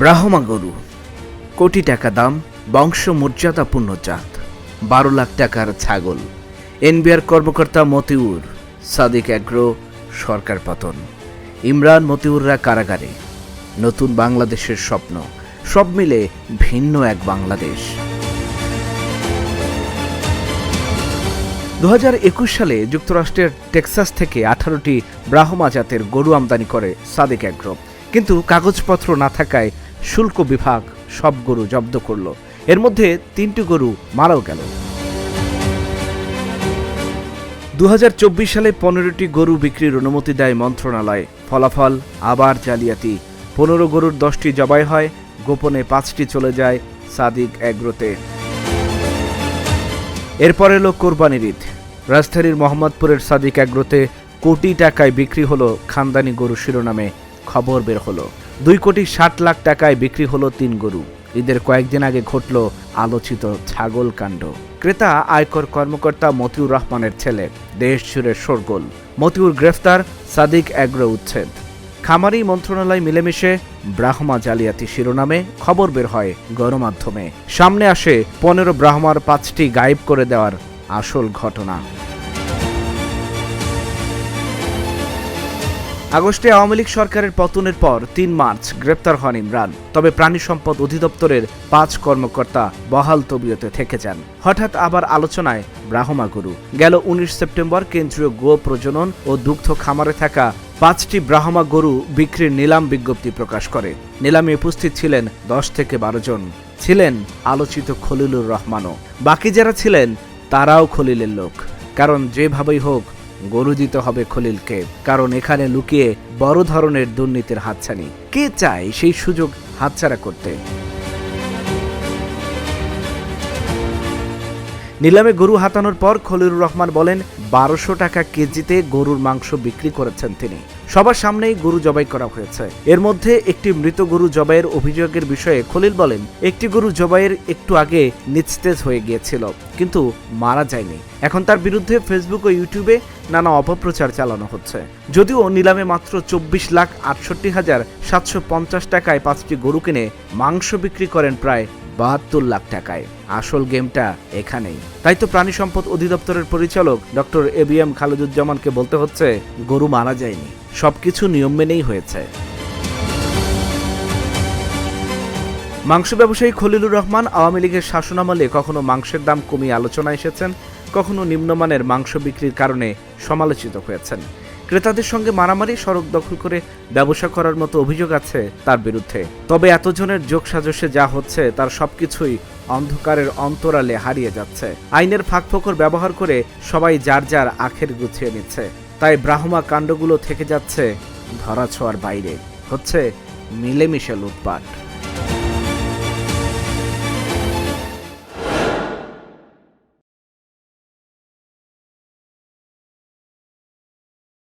ব্রাহ্মা গরু, কোটি টাকা দাম, বংশ মর্যাদাপূর্ণ জাত, বারো লাখ টাকার ছাগল। এনবিআর কর্মকর্তা মতিউর, সাদিক অ্যাগ্রো, সরকার পতন। ইমরান মতিউররা কারাগারে, নতুন বাংলাদেশের স্বপ্ন, সব মিলে ভিন্ন এক বাংলাদেশ। দু হাজার একুশ সালে যুক্তরাষ্ট্রের টেক্সাস থেকে আঠারোটি ব্রাহ্মা জাতের গরু আমদানি করে সাদেক অ্যাগ্রো। কিন্তু কাগজপত্র না থাকায় শুল্ক বিভাগ সব গরু জব্দ করল। এর মধ্যে তিনটি গরু মারাও গেল। দুহাজার চব্বিশ সালে পনেরোটি গরু বিক্রির অনুমতি দেয় মন্ত্রণালয়। ফলাফল আবার জালিয়াতি। পনেরো গরুর দশটি জবাই হয়, গোপনে পাঁচটি চলে যায় সাদিক অ্যাগ্রোতে এরপর এলো কোরবানির ঈদ। রাজধানীর মোহাম্মদপুরের সাদিক অ্যাগ্রোতে কোটি টাকায় বিক্রি হলো খানদানি গরু শিরোনামে। খবর বের হলো। দুই কোটি ষাট লাখ টাকায় বিক্রি হলো তিন গরু। ঈদের কয়েকদিন আগে ঘটল আলোচিত ছাগল কাণ্ড। ক্রেতা, আয়কর কর্মকর্তা মতিউর রহমানের ছেলে, দেশ জুড়ে শোরগোল। মতিউর গ্রেফতার, সাদিক অ্যাগ্রো উচ্ছেদ। খামারি মন্ত্রণালয় মিলেমিশে ব্রাহ্মা জালিয়াতি শিরোনামে খবর বের হয় গণমাধ্যমে। সামনে আসে পনেরো ব্রাহ্মার পাঁচটি গায়েব করে দেওয়ার আসল ঘটনা। আগস্টে আওয়ামী লীগ সরকারের পতনের পর তিন মার্চ গ্রেপ্তার হন ইমরান। তবে প্রাণী সম্পদ অধিদপ্তরের পাঁচ কর্মকর্তা বহাল তবিয়তে থেকে যান। হঠাৎ আবার আলোচনায় ব্রাহ্মা গরু। গেল উনিশ সেপ্টেম্বর কেন্দ্রীয় গো প্রজনন ও দুগ্ধ খামারে থাকা পাঁচটি ব্রাহ্মা গরু বিক্রির নিলাম বিজ্ঞপ্তি প্রকাশ করে। নিলামে উপস্থিত ছিলেন দশ থেকে বারো জন। ছিলেন আলোচিত খলিলুর রহমানও। বাকি যারা ছিলেন, তারাও খলিলের লোক। কারণ যেভাবেই হোক গরু দিতে হবে খলিলকে, কারণ এখানে লুকিয়ে বড় ধরনের দুর্নীতির হাতছানি। কে চায় সেই সুযোগ হাতছাড়া করতে? নিলামে গরু হাতানোর পর খলিলুর রহমান বলেন, বারোশো টাকা কেজিতে গরুর মাংস বিক্রি করেছেন তিনি। সবার সামনেই গরু জবাই করা হয়েছে। এর মধ্যে একটি মৃত গরু জবাইয়ের অভিযোগের বিষয়ে খলিল বলেন, একটি গরু জবাইয়ের একটু আগে নিস্তেজ হয়ে গিয়েছিল, কিন্তু মারা যায়নি। এখন তার বিরুদ্ধে ফেসবুক ও ইউটিউবে নানা অপপ্রচার চালানো হচ্ছে। যদিও নিলামে মাত্র চব্বিশ লাখ আটষট্টি হাজার সাতশো পঞ্চাশ টাকায় পাঁচটি গরু কিনে মাংস বিক্রি করেন প্রায় বাহাত্তর লাখ টাকায়। আসল গেমটা এখানেই। তাই তো প্রাণী সম্পদ অধিদপ্তরের পরিচালক ডক্টর এ বি এম খালেদুজ্জামানকে বলতে হচ্ছে, গরু মারা যায়নি। সবকিছু নিয়ম মেনেই হয়েছে। মাংস ব্যবসায়ী খলিলুর রহমান আওয়ামী লীগের শাসনামলে কখনো মাংসের দাম কমিয়ে আলোচনা এসেছেন, কখনো নিম্নমানের মাংস বিক্রির কারণে সমালোচিত হয়েছেন। ক্রেতাদের সঙ্গে মারামারি, সড়ক দখল করে ব্যবসা করার মতো অভিযোগ আছে তার বিরুদ্ধে। তবে এতজনের যোগ সাজসে যা হচ্ছে, তার সবকিছুই অন্ধকারের অন্তরালে হারিয়ে যাচ্ছে। আইনের ফাঁকফোকর ব্যবহার করে সবাই যার যার আখের গুছিয়ে নিচ্ছে। তাই ব্রাহ্মা কাণ্ডগুলো থেকে যাচ্ছে ধরাছোঁয়ার বাইরে। হচ্ছে মিলেমিশে লুটপাট।